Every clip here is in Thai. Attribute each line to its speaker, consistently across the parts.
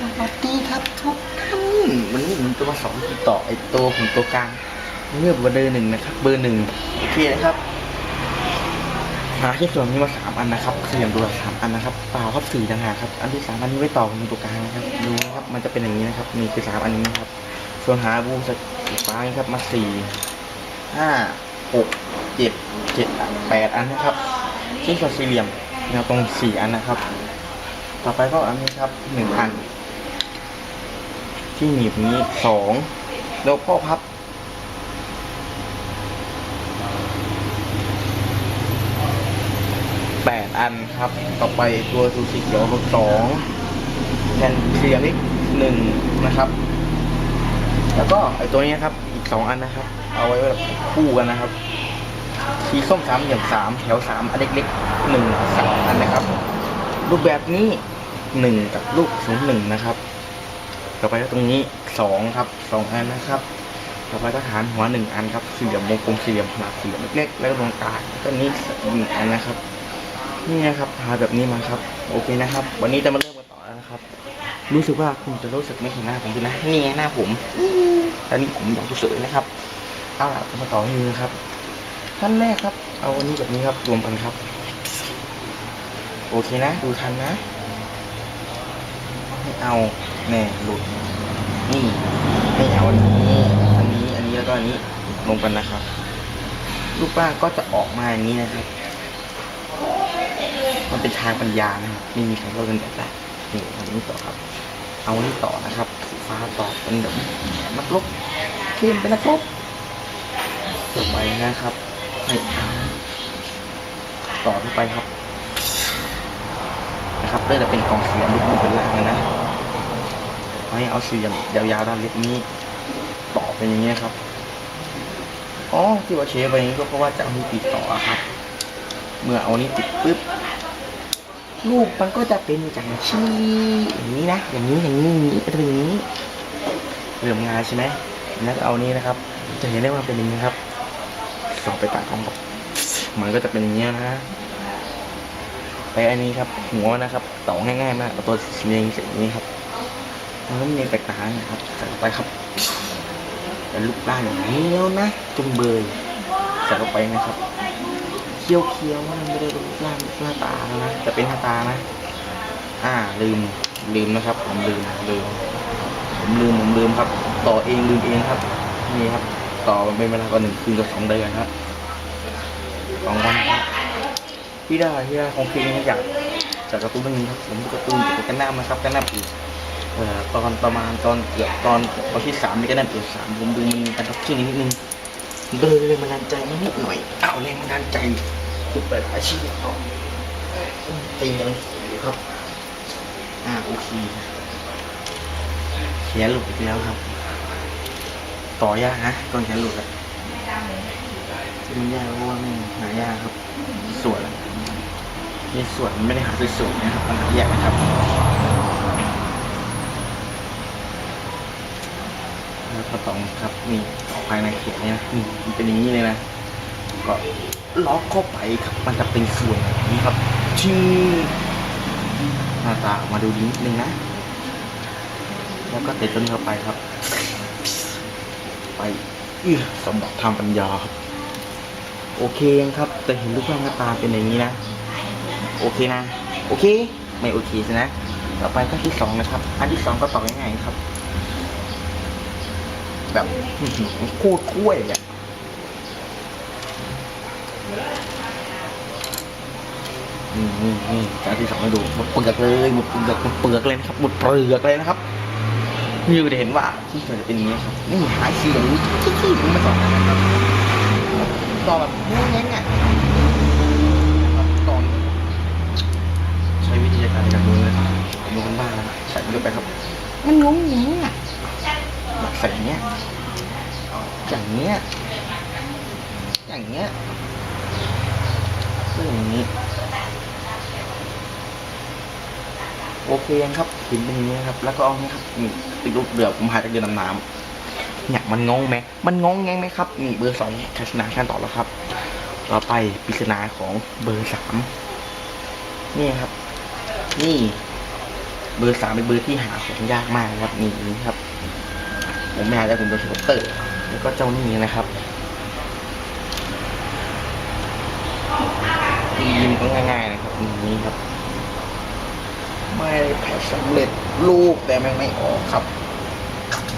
Speaker 1: สวัสดีครับทุกท่านวันนี้ผมจะมาสอนติดต่อไอตัวผมตัวกลางเลือกเบอร์หนึ่งนะครับ เบอร์หนึ่งโอเคนะครับหาที่ส่วนนี้มาสามอันนะครับเสี่ยงดูสามอันนะครับเปล่าครับสี่ต่างหากครับ อันที่สามอันนี้ไว้ต่อผมตัวกลางนะครับดูนะครับมันจะเป็นอย่างนี้นะครับมีคือสามอันนี้นะครับ ส่วนหาบูมสสีฟ้าครับมาสี่ห้าหกเจ็ดเจ็ดแปดอันนะครับชิ้นส่วนสี่เหลี่ยมแนวตรงสี่อันนะครับ ต่อไปก็อันนี้ครับหนึ่งอัน ที่หนีบนี้สองแล้วก็พับ แปดอันครับ ต่อไปตัวสูสีเขียวก็สองแผ่นเสียงอีกหนึ่งนะครับ แล้วก็ไอตัวนี้ครับ อีกสองอันนะครับ เอาไว้แบบคู่กันนะครับสีส้มสามเหลี่ยมสามแถวสามอันเล็กๆหนึ่งสามอันนะครับ รูปแบบนี้หนึ่งกับลูกสูงหนึ่งนะครับ ต่อไปก็ตรงนี้สองครับสองอันนะครับ ต่อไปก็ฐานหัวหนึ่งอันครับสี่เหลี่ยมวงกลมสี่เหลี่ยมขนาดสี่เหลี่ยมเล็กๆแล้วก็ตรงกลางแล้วก็นี้หนึ่งอันนะครับ นี่นะครับหาแบบนี้มาครับโอเคนะครับ วันนี้จะมาเริ่มกันต่อแล้วนะครับ รู้สึกว่าคุณจะรู้สึกไม่เห็นหน้าผมดูนะนี่ไงหน้าผมตอนนี้ผมอยากเฉยนะครับเอาล่ะจะมาต่อที่มือครับขั้นแรกครับ เอาอันนี้แบบนี้ครับรวมกันครับ โอเคนะ ดูทันนะ ไม่เอาแน่หลุด นี่ไม่เอาอันนี้อันนี้อันนี้แล้วก็อันนี้ลงกันนะครับ รูปร่างก็จะออกมาอย่างนี้นะครับ มันเป็นทางปัญญานะครับไม่มีใครเล่ากันแบบนั้นนี่อันนี้ต่อครับ เอาอันนี้ต่อนะครับสีฟ้าต่อเป็นแบบนักรบเข้มเป็นนักรบต่อไปนะครับให้เอาต่อไปครับ นะครับเริ่มจะเป็นกองเสียงลูกมือเป็นล่างแล้วนะให้เอาเสียงยาวๆด้านเล็กนี้ต่อเป็นอย่างนี้ยครับอ๋อที่ว่าเชฟไปอย่างนี้ก็เพราะว่าจะเอานี้ติดต่อครับ เมื่อเอานี้ติดปุ๊บรูปมันก็จะเป็นอย่างชี้อย่างนี้นะอย่างนี้อย่างนี้อย่างนี้ก็จะเป็นอย่างนี้เริ่มงานใช่ไหมแล้วก็เอานี้นะครับ จะเห็นได้ว่าเป็นอย่างนี้ครับส่องไปต่างกล้องกับมันก็จะเป็นอย่างนี้นะ อันนี้ครับ หัวนะครับต่อง่ายๆมากเอาตัวเสีแดงสีนี้ครับมันก็มีแตกต่างนะครับใส่ไปครับเป็นลูกด้านอย่างนี้แล้วนะจุงเบยใส่เข้าไปนะครับเคี้ยวเคี้ยวๆมันไม่ได้รูปร่างหน้าตาแล้วนะจะเป็นหน้าตานะ อ่าลืมลืมนะครับ ผมลืมลืมผมลืมผมลืมครับ ต่อเองลืมเองครับนี่ครับ ต่อมันเป็นเวลากว่าหนึ่งคืนกับสองเดือนครับสองวันครับ พี่ดาพี่ดาของเพลงอยากจากกร์ตูนเรื่องนี้ครับผมกร์ตูนเกี่ยวกับกันน้ำนะครับกันน้ำอีกเอ่อตอนประมาณตอนเกือบตอนตอนที่สามมีกันน้ำเกือบสามผมดูมันกันทับชื่อนิดนึงเลยแรงบันดาลใจนิดหน่อยเอาแรงบันดาลใจคือเปิดอาชีพเอตีกันครับอ่าโอเคเขียนหลุดอีกแล้วครับ ต่อยากนะตอนเขียนหลุดอะมันยากเพราะว่าไม่หายากครับ สวน มีส่วนไม่ได้หาสวยๆนะครับมันหาแยกนะครับ แล้วก็ต้องครับนี่ออกภายในเขียนเนี่ยนะนี่มันเป็นอย่างนี้เลยนะก็ล็อกเข้าไปครับมันจะเป็นส่วนแบบนี้ครับชื่อหน้าตามาดูดีนิดนึงนะ แล้วก็ติดต้นเข้าไปครับ ไปเอื้อสมบัติทางปัญญาครับ โอเคยังครับ แต่เห็นรูปร่างหน้าตาเป็นอย่างนี้นะ โอเคนะ โอเค ไม่โอเคใช่นะ ต่อไปก็ที่สองนะครับ อันที่สองก็ต่อง่ายๆครับ แบบคตรกล้วยอะนี่นี่นี่อันที่สองให้ดูหมดเปลือกเลยหมดเปลือกหมดเปลือกเลยนะครับหมดเปลือกเลยนะครับนี่จะเห็นว่าที่มันจะเป็นนี้ครับนี่หายสีอย่างนี้ที่ๆมันสองนะครับต่อแบบง่ๆอะนะครับตอน ใช้วิธีการในการดูนะครับดูกันบ้างนะครับใส่เข้าไปครับ มันงงแงงอะแบบใส่อย่างเงี้ย อย่างเงี้ย อย่างเงี้ยก็อย่างนี้ โอเคยังครับเห็นเป็นอย่างนี้นะครับ แล้วก็เอาเนี้ยครับนี่ติดรูปเรือผมหายจากเรือดำน้ำเนี่ยมันงงไหมมันงงแงงไหมครับนี่เบอร์สองชัชนะขั้นต่อแล้วครับ ต่อไปปริศนาของเบอร์สามนี่ครับ นี่ เบอร์สามเป็นเบอร์ที่หาของยากมากนะครับนี่นี่ครับ ผมไม่หาได้เป็นเบอร์สเตอร์ แล้วก็เจ้านี่นะครับยิมก็ง่ายๆนะครับนี่ครับ ไม่แพ็คสำเร็จรูปแต่ไม่งไม่ออกครับ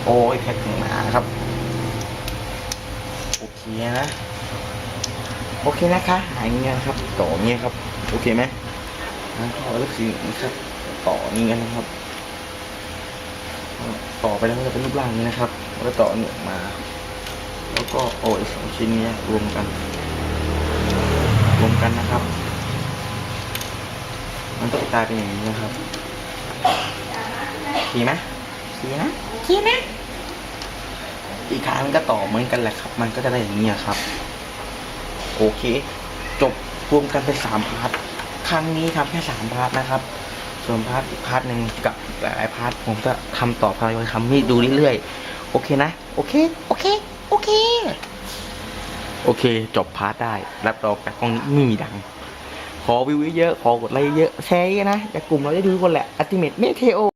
Speaker 1: โอ้ยแพ็คถึงมาครับ โอเคนะ โอเคนะคะ หายเงี้ยครับต่อเงี้ยครับ โอเคไหม นะต่อแล้วคือนะครับต่อนี้กันนะครับ ต่อไปแล้วก็จะเป็นรูปร่างนี้นะครับแล้วก็ต่อเนี่ยออกมา แล้วก็โอ้ยสองชิ้นเนี้ยรวมกัน รวมกันนะครับ มันก็จะกลายเป็นอย่างนี้นะครับดีไหมดีนะ
Speaker 2: คิดนะ
Speaker 1: อีกครั้งมันก็ต่อเหมือนกันแหละครับ มันก็จะได้อย่างนี้ครับ โอเค จบรวมกันเป็นสามพาร์ท ครั้งนี้ทำแค่สามพาร์ทนะครับ ส่วนพาร์ทอีกพาร์ทหนึ่งกับหลายพาร์ทผมจะทำต่อไปทำให้ดูเรื่อยๆ โอเคนะ โอเค
Speaker 2: โอเค โอเค
Speaker 1: โอเค จบพาร์ทได้ รับรองแต่กล้องนี้ไม่มีดัง ขอวิวเยอะ ขอกดไลค์เยอะ แชร์นะ จากกลุ่มเราได้ดูคนแหละอัติเมตเมเทโอ